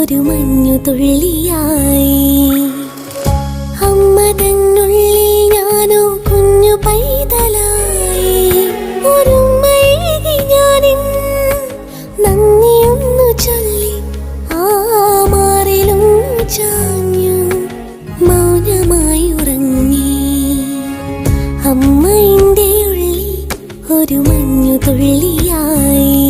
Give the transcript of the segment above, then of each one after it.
ഒരു മഞ്ഞു തുള്ളിയായി. അമ്മ തന്നുള്ളിൽ ഞാനോ കുഞ്ഞു പൈതലായി. ഒരുമ്മയേകി ഞാനിൻ നന്ദിയൊന്നു ചൊല്ലി ആ മാറിലും ചാഞ്ഞു മൗനമായി ഉറങ്ങി. അമ്മ ഇന്ത്യയുള്ളിൽ ഒരു മഞ്ഞു തുള്ളിയായി.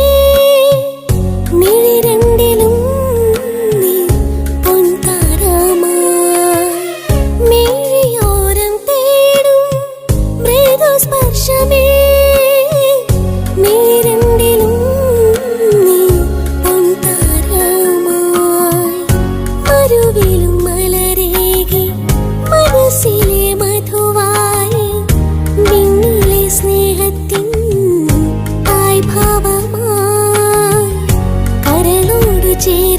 ti.